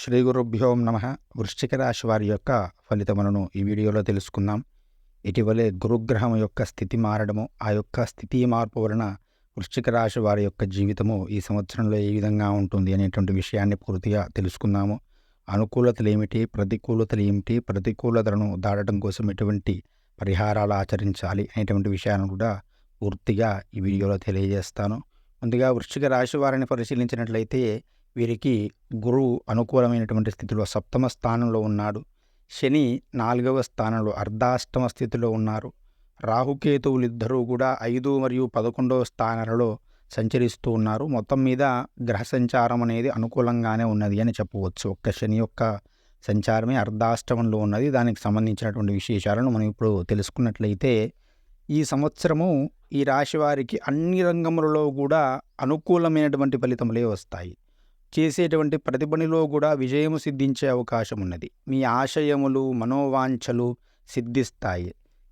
శ్రీ గురుభ్యో నమ. వృశ్చిక రాశి వారి యొక్క ఫలితములను ఈ వీడియోలో తెలుసుకుందాం. ఇటీవలే గురుగ్రహం యొక్క స్థితి మారడము ఆ యొక్క స్థితి మార్పు వలన వృశ్చిక రాశి వారి యొక్క జీవితము ఈ సంవత్సరంలో ఏ విధంగా ఉంటుంది అనేటువంటి విషయాన్ని పూర్తిగా తెలుసుకుందాము. అనుకూలతలు ఏమిటి ప్రతికూలతలు ఏమిటి ప్రతికూలతలను దాటడం కోసం ఎటువంటి పరిహారాలు ఆచరించాలి అనేటువంటి విషయాన్ని కూడా పూర్తిగా ఈ వీడియోలో తెలియజేస్తాను. ముందుగా వృశ్చిక రాశి వారిని పరిశీలించినట్లయితే వీరికి గురువు అనుకూలమైనటువంటి స్థితిలో సప్తమ స్థానంలో ఉన్నాడు. శని నాలుగవ స్థానంలో అర్ధాష్టమ స్థితిలో ఉన్నారు. రాహుకేతువులు ఇద్దరూ కూడా ఐదు మరియు పదకొండవ స్థానాలలో సంచరిస్తూ ఉన్నారు. మొత్తం మీద గ్రహ సంచారం అనేది అనుకూలంగానే ఉన్నది అని చెప్పవచ్చు. ఒక్క శని యొక్క సంచారమే అర్ధాష్టమంలో ఉన్నది. దానికి సంబంధించినటువంటి విశేషాలను మనం ఇప్పుడు తెలుసుకున్నట్లయితే ఈ సంవత్సరము ఈ రాశి వారికి అన్ని రంగములలో కూడా అనుకూలమైనటువంటి ఫలితములే వస్తాయి. చేసేటువంటి ప్రతి పనిలో కూడా విజయము సిద్ధించే అవకాశం ఉన్నది మీ ఆశయములు మనోవాంఛలు సిద్ధిస్తాయి.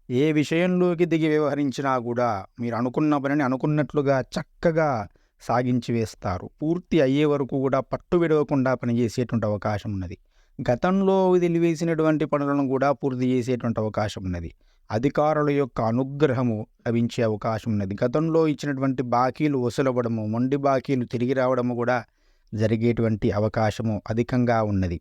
ఏ విషయంలోకి దిగి వ్యవహరించినా కూడా మీరు అనుకున్న పనిని అనుకున్నట్లుగా చక్కగా సాగించి వేస్తారు. పూర్తి అయ్యే వరకు కూడా పట్టు విడవకుండా పనిచేసేటువంటి అవకాశం ఉన్నది గతంలో వదిలివేసినటువంటి పనులను కూడా పూర్తి చేసేటువంటి అవకాశం ఉన్నది అధికారుల యొక్క అనుగ్రహము లభించే అవకాశం ఉన్నది గతంలో ఇచ్చినటువంటి బాకీలు వసూలవ్వడము మొండి బాకీలు తిరిగి రావడము కూడా జరిగేటువంటి అవకాశము అధికంగా ఉన్నది.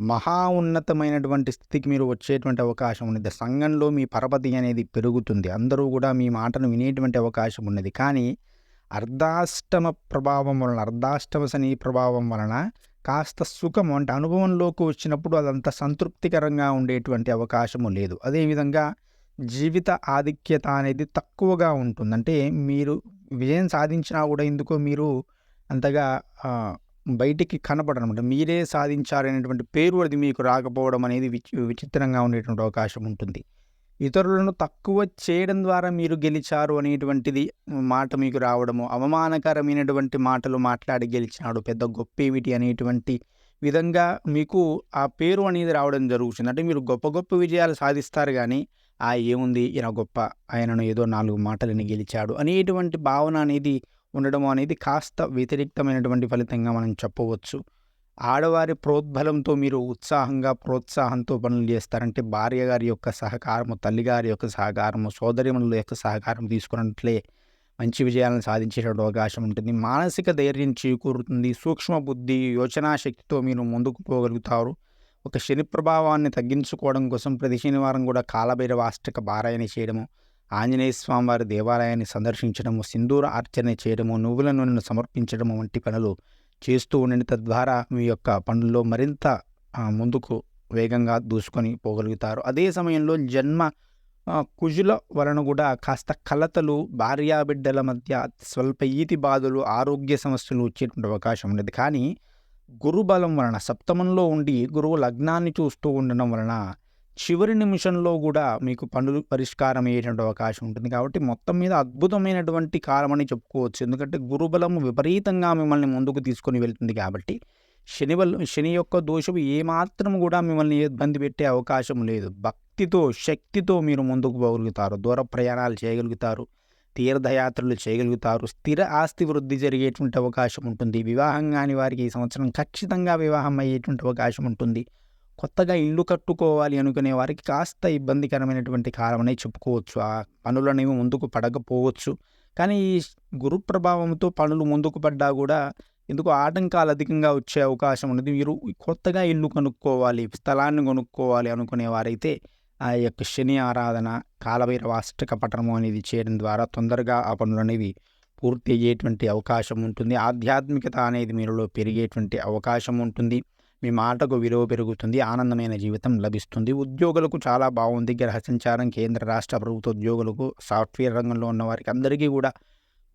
మహా ఉన్నతమైనటువంటి స్థితికి మీరు వచ్చేటువంటి అవకాశం ఉన్నది. సంఘంలో మీ పరపతి అనేది పెరుగుతుంది. అందరూ కూడా మీ మాటను వినేటువంటి అవకాశం ఉన్నది. కానీ అర్ధాష్టమ ప్రభావం వలన అర్ధాష్టమ శని ప్రభావం వలన కాస్త సుఖం అంటే అనుభవంలోకి వచ్చినప్పుడు అదంత సంతృప్తికరంగా ఉండేటువంటి అవకాశము లేదు. అదేవిధంగా జీవిత ఆధిక్యత అనేది తక్కువగా ఉంటుంది. అంటే మీరు విజయం సాధించినా కూడా ఎందుకో మీరు అంతగా బయటికి కనపడనమాట మీరే సాధించారనేటువంటి పేరు అది మీకు రాకపోవడం అనేది విచి విచిత్రంగా ఉండేటువంటి అవకాశం ఉంటుంది. ఇతరులను తక్కువ చేయడం ద్వారా మీరు గెలిచారు అనేటువంటిది మాట మీకు రావడము అవమానకరమైనటువంటి మాటలు మాట్లాడి గెలిచినాడు పెద్ద గొప్ప ఏమిటి అనేటువంటి విధంగా మీకు ఆ పేరు అనేది రావడం జరుగుతుంది. అంటే మీరు గొప్ప గొప్ప విజయాలు సాధిస్తారు కానీ ఆ ఏముంది ఈయన గొప్ప ఆయనను ఏదో నాలుగు మాటలని గెలిచాడు అనేటువంటి భావన అనేది ఉండడం అనేది కాస్త వ్యతిరేక్తమైనటువంటి ఫలితంగా మనం చెప్పవచ్చు. ఆడవారి ప్రోద్బలంతో మీరు ఉత్సాహంగా ప్రోత్సాహంతో పనులు చేస్తారంటే భార్య గారి యొక్క సహకారము తల్లిగారి యొక్క సహకారము సోదరిమణుల యొక్క సహకారం తీసుకున్నట్లే మంచి విజయాలను సాధించేటువంటి అవకాశం ఉంటుంది. మానసిక ధైర్యం చేకూరుతుంది. సూక్ష్మ బుద్ధి యోచనా శక్తితో మీరు ముందుకు పోగలుగుతారు. ఒక శని ప్రభావాన్ని తగ్గించుకోవడం కోసం ప్రతి శనివారం కూడా కాలభైరవాష్టక పారాయణ చేయడము ఆంజనేయ స్వామివారి దేవాలయాన్ని సందర్శించడము సింధూర అర్చన చేయడము నువ్వుల నూనెను సమర్పించడము వంటి పనులు చేస్తూ ఉండండి. తద్వారా మీ యొక్క పనుల్లో మరింత ముందుకు వేగంగా దూసుకొని పోగలుగుతారు. అదే సమయంలో జన్మ కుజుల వలన కూడా కాస్త కలతలు భార్యాబిడ్డల మధ్య స్వల్ప ఈతి బాధలు ఆరోగ్య సమస్యలు వచ్చేటువంటి అవకాశం ఉండేది. కానీ గురుబలం వలన సప్తమంలో ఉండి గురువు లగ్నాన్ని చూస్తూ ఉండడం వలన చివరి నిమిషంలో కూడా మీకు పనులు పరిష్కారం అయ్యేటువంటి అవకాశం ఉంటుంది. కాబట్టి మొత్తం మీద అద్భుతమైనటువంటి కాలం అని చెప్పుకోవచ్చు. ఎందుకంటే గురుబలం విపరీతంగా మిమ్మల్ని ముందుకు తీసుకొని వెళ్తుంది కాబట్టి శని వల్ల శని యొక్క దోషం ఏమాత్రం కూడా మిమ్మల్ని ఇబ్బంది పెట్టే అవకాశం లేదు. భక్తితో శక్తితో మీరు ముందుకు పోగలుగుతారు. దూర ప్రయాణాలు చేయగలుగుతారు. తీర్థయాత్రలు చేయగలుగుతారు. స్థిర ఆస్తి వృద్ధి జరిగేటువంటి అవకాశం ఉంటుంది. వివాహం కాని వారికి ఈ సంవత్సరం ఖచ్చితంగా వివాహం అయ్యేటువంటి అవకాశం ఉంటుంది. కొత్తగా ఇల్లు కట్టుకోవాలి అనుకునే వారికి కాస్త ఇబ్బందికరమైనటువంటి కాలమనే చెప్పుకోవచ్చు. ఆ పనులనేవి ముందుకు పడకపోవచ్చు. కానీ ఈ గురు ప్రభావంతో పనులు ముందుకు పడ్డా కూడా ఎందుకు ఆటంకాలు అధికంగా వచ్చే అవకాశం ఉన్నది. మీరు కొత్తగా ఇల్లు కొనుక్కోవాలి స్థలాన్ని కొనుక్కోవాలి అనుకునే వారైతే ఆ యొక్క శని ఆరాధన కాలభైరవ అష్టక పఠనము అనేది చేయడం ద్వారా తొందరగా ఆ పనులు అనేవి పూర్తి అయ్యేటువంటి అవకాశం ఉంటుంది. ఆధ్యాత్మికత అనేది మీరులో పెరిగేటువంటి అవకాశం ఉంటుంది. మీ మాటకు విలువ పెరుగుతుంది ఆనందమైన జీవితం లభిస్తుంది. ఉద్యోగులకు చాలా బాగుంది. గ్రహ సంచారం కేంద్ర రాష్ట్ర ప్రభుత్వ ఉద్యోగులకు సాఫ్ట్వేర్ రంగంలో ఉన్న వారికి అందరికీ కూడా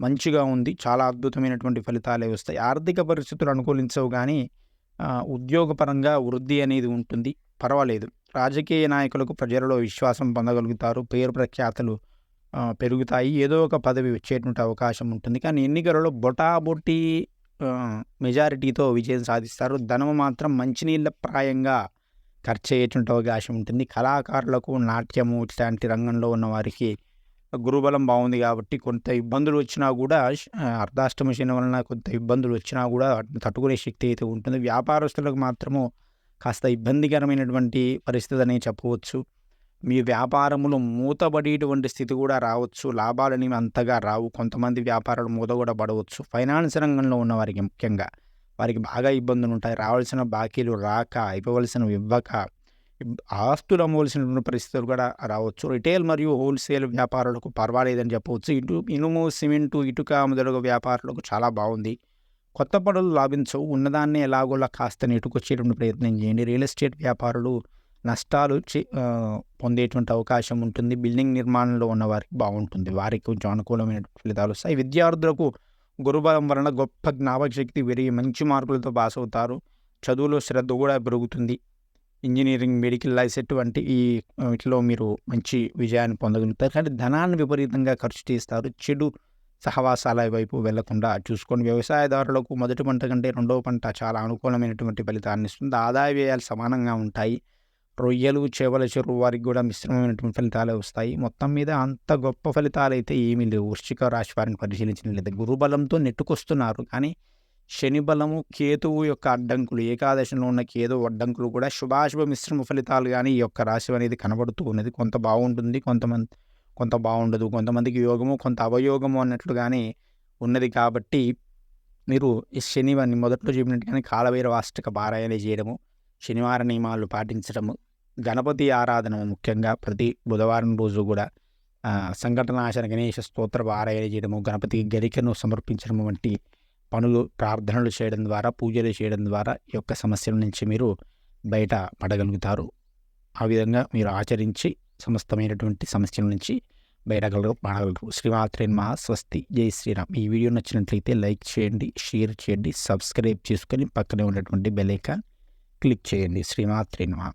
మంచిగా ఉంది. చాలా అద్భుతమైనటువంటి ఫలితాలే వస్తాయి. ఆర్థిక పరిస్థితులు అనుకూలించవు కానీ ఉద్యోగపరంగా వృద్ధి అనేది ఉంటుంది. పర్వాలేదు. రాజకీయ నాయకులకు ప్రజలలో విశ్వాసం పొందగలుగుతారు. పేరు ప్రఖ్యాతలు పెరుగుతాయి. ఏదో ఒక పదవి వచ్చేటువంటి అవకాశం ఉంటుంది. కానీ ఎన్నికలలో బొటాబొటీ మెజారిటీతో విజయం సాధిస్తారు. ధనము మాత్రం మంచినీళ్ళ ప్రాయంగా ఖర్చు అయ్యేటువంటి అవకాశం ఉంటుంది. కళాకారులకు నాట్యము ఇట్లాంటి రంగంలో ఉన్న వారికి గురుబలం బాగుంది కాబట్టి కొంత ఇబ్బందులు వచ్చినా కూడా ఆ, అర్ధాష్టమ శని వలన కొంత ఇబ్బందులు వచ్చినా కూడా తట్టుకునే శక్తి అయితే ఉంటుంది. వ్యాపారస్తులకు మాత్రము కాస్త ఇబ్బందికరమైనటువంటి పరిస్థితి అనేది చెప్పవచ్చు. మీ వ్యాపారములు మూతబడేటువంటి స్థితి కూడా రావచ్చు. లాభాలు అనేవి అంతగా రావు. కొంతమంది వ్యాపారాలు మూత కూడా పడవచ్చు. ఫైనాన్స్ రంగంలో ఉన్న వారికి ముఖ్యంగా వారికి బాగా ఇబ్బందులు ఉంటాయి. రావాల్సిన బాకీలు రాక ఇవ్వవలసినవి ఇవ్వక ఆస్తులు అమ్మవలసినటువంటి పరిస్థితులు కూడా రావచ్చు. రిటైల్ మరియు హోల్సేల్ వ్యాపారులకు పర్వాలేదని చెప్పవచ్చు. ఇటు ఇనుము సిమెంటు ఇటుక మొదలగు వ్యాపారులకు చాలా బాగుంది. కొత్త పనులు లాభించవు. ఉన్నదాన్ని ఎలాగోలా కాస్త నెట్టుకొచ్చేటువంటి ప్రయత్నం చేయండి. రియల్ ఎస్టేట్ వ్యాపారులు నష్టాలు పొందేటువంటి అవకాశం ఉంటుంది. బిల్డింగ్ నిర్మాణంలో ఉన్న వారికి బాగుంటుంది. వారికి కొంచెం అనుకూలమైన ఫలితాలు వస్తాయి. విద్యార్థులకు గురుబలం వలన గొప్ప జ్ఞాపకశక్తి పెరిగి మంచి మార్కులతో పాస్ అవుతారు. చదువులో శ్రద్ధ కూడా పెరుగుతుంది. ఇంజనీరింగ్ మెడికల్ లైసెట్ వంటి ఈ వీటిలో మీరు మంచి విజయాన్ని పొందగలుగుతారు. కానీ ధనాన్ని విపరీతంగా ఖర్చు చేస్తారు. చెడు సహవాసాల వైపు వెళ్ళకుండా చూసుకొని వ్యవసాయదారులకు మొదటి పంట కంటే రెండవ పంట చాలా అనుకూలమైనటువంటి ఫలితాన్ని ఇస్తుంది. ఆదాయ వ్యయాలు సమానంగా ఉంటాయి. రొయ్యలు చేపల చెరువు వారికి కూడా మిశ్రమమైనటువంటి ఫలితాలే వస్తాయి. మొత్తం మీద అంత గొప్ప ఫలితాలు అయితే ఏమీ లేవు. వృశ్చిక రాశి వారిని పరిశీలించినట్లయితే గురుబలంతో నెట్టుకొస్తున్నారు. కానీ శని బలము కేతువు యొక్క అడ్డంకులు ఏకాదశంలో ఉన్న కేతువు అడ్డంకులు కూడా శుభాశుభ మిశ్రమ ఫలితాలు కానీ ఈ యొక్క రాశి అనేది కనబడుతూ ఉన్నది. కొంత బాగుంటుంది కొంతమంది కొంత బాగుండదు. కొంతమందికి యోగము కొంత అవయోగము అన్నట్లుగానే ఉన్నది కాబట్టి మీరు ఈ శనివారిని మొదట్లో చెప్పినట్టుగానే కాలభైరవ అష్టక పారాయణ చేయడము. శనివార నియమాలు పాటించడము గణపతి ఆరాధన ముఖ్యంగా ప్రతి బుధవారం రోజు కూడా సంఘటనాశన గణేష స్తోత్ర పారాయణ చేయడము గణపతి గరికను సమర్పించడం వంటి పనులు ప్రార్థనలు చేయడం ద్వారా పూజలు చేయడం ద్వారా ఈ యొక్క సమస్యల నుంచి మీరు బయట పడగలుగుతారు. ఆ విధంగా మీరు ఆచరించి సమస్తమైనటువంటి సమస్యల నుంచి బయటగలరు పడగలరు. శ్రీమాత్రే మహా స్వస్తి. జై శ్రీరామ్. ఈ వీడియో నచ్చినట్లయితే లైక్ చేయండి షేర్ చేయండి సబ్స్క్రైబ్ చేసుకొని పక్కనే ఉన్నటువంటి బెలైకాన్ క్లిక్ చేయండి. శ్రీమాత్రే నమః.